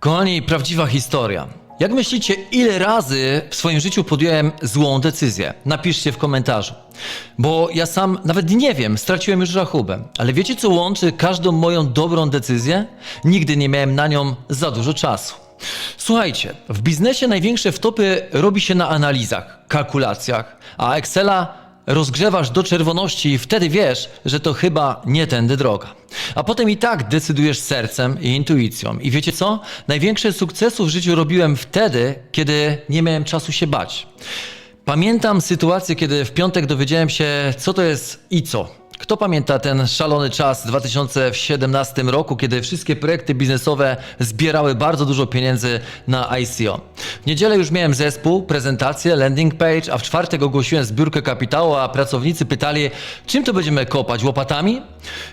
Kochani, prawdziwa historia. Jak myślicie, ile razy w swoim życiu podjąłem złą decyzję? Napiszcie w komentarzu. Bo ja sam nawet nie wiem, straciłem już rachubę. Ale wiecie, co łączy każdą moją dobrą decyzję? Nigdy nie miałem na nią za dużo czasu. Słuchajcie, w biznesie największe wtopy robi się na analizach, kalkulacjach, a Excela rozgrzewasz do czerwoności i wtedy wiesz, że to chyba nie tędy droga. A potem i tak decydujesz sercem i intuicją. I wiecie co? Największe sukcesy w życiu robiłem wtedy, kiedy nie miałem czasu się bać. Pamiętam sytuację, kiedy w piątek dowiedziałem się, co to jest i co. Kto pamięta ten szalony czas w 2017 roku, kiedy wszystkie projekty biznesowe zbierały bardzo dużo pieniędzy na ICO? W niedzielę już miałem zespół, prezentację, landing page, a w czwartek ogłosiłem zbiórkę kapitału, a pracownicy pytali, czym to będziemy kopać, łopatami?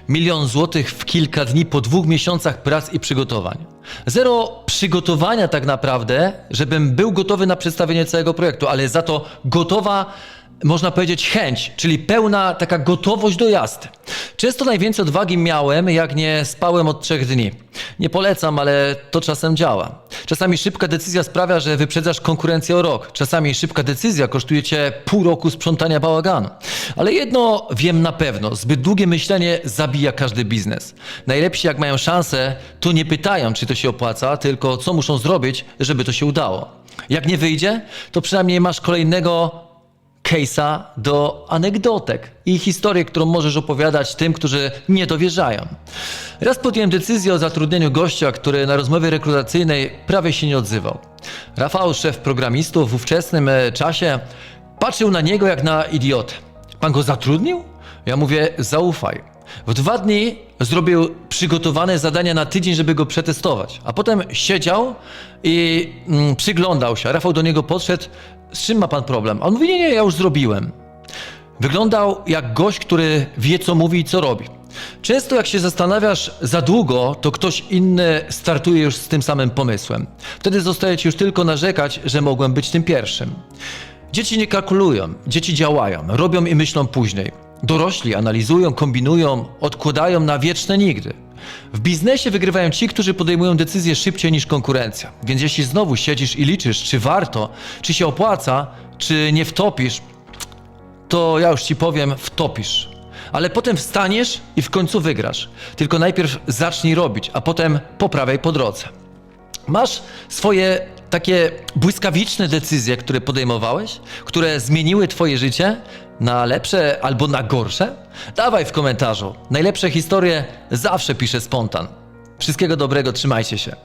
Milion złotych w kilka dni po dwóch miesiącach prac i przygotowań. Zero przygotowania tak naprawdę, żebym był gotowy na przedstawienie całego projektu, ale za to gotowa można powiedzieć, chęć, czyli pełna taka gotowość do jazdy. Często najwięcej odwagi miałem, jak nie spałem od trzech dni. Nie polecam, ale to czasem działa. Czasami szybka decyzja sprawia, że wyprzedzasz konkurencję o rok. Czasami szybka decyzja kosztuje cię pół roku sprzątania bałaganu. Ale jedno wiem na pewno: zbyt długie myślenie zabija każdy biznes. Najlepsi, jak mają szansę, to nie pytają, czy to się opłaca, tylko co muszą zrobić, żeby to się udało. Jak nie wyjdzie, to przynajmniej masz kolejnego case'a do anegdotek i historię, którą możesz opowiadać tym, którzy nie dowierzają. Raz podjąłem decyzję o zatrudnieniu gościa, który na rozmowie rekrutacyjnej prawie się nie odzywał. Rafał, szef programistów w ówczesnym e, czasie, patrzył na niego jak na idiotę. Pan go zatrudnił? Ja mówię, zaufaj. W dwa dni zrobił przygotowane zadania na tydzień, żeby go przetestować. A potem siedział i mm, przyglądał się. Rafał do niego podszedł. Z czym ma pan problem? A on mówi, nie, nie, ja już zrobiłem. Wyglądał jak gość, który wie, co mówi i co robi. Często jak się zastanawiasz za długo, to ktoś inny startuje już z tym samym pomysłem. Wtedy zostaje ci już tylko narzekać, że mogłem być tym pierwszym. Dzieci nie kalkulują, dzieci działają, robią i myślą później. Dorośli analizują, kombinują, odkładają na wieczne nigdy. W biznesie wygrywają ci, którzy podejmują decyzje szybciej niż konkurencja. Więc jeśli znowu siedzisz i liczysz, czy warto, czy się opłaca, czy nie wtopisz, to ja już ci powiem, wtopisz. Ale potem wstaniesz i w końcu wygrasz. Tylko najpierw zacznij robić, a potem poprawiaj po drodze. Masz swoje takie błyskawiczne decyzje, które podejmowałeś, które zmieniły Twoje życie na lepsze albo na gorsze? Dawaj w komentarzu. Najlepsze historie zawsze pisze spontan. Wszystkiego dobrego, trzymajcie się.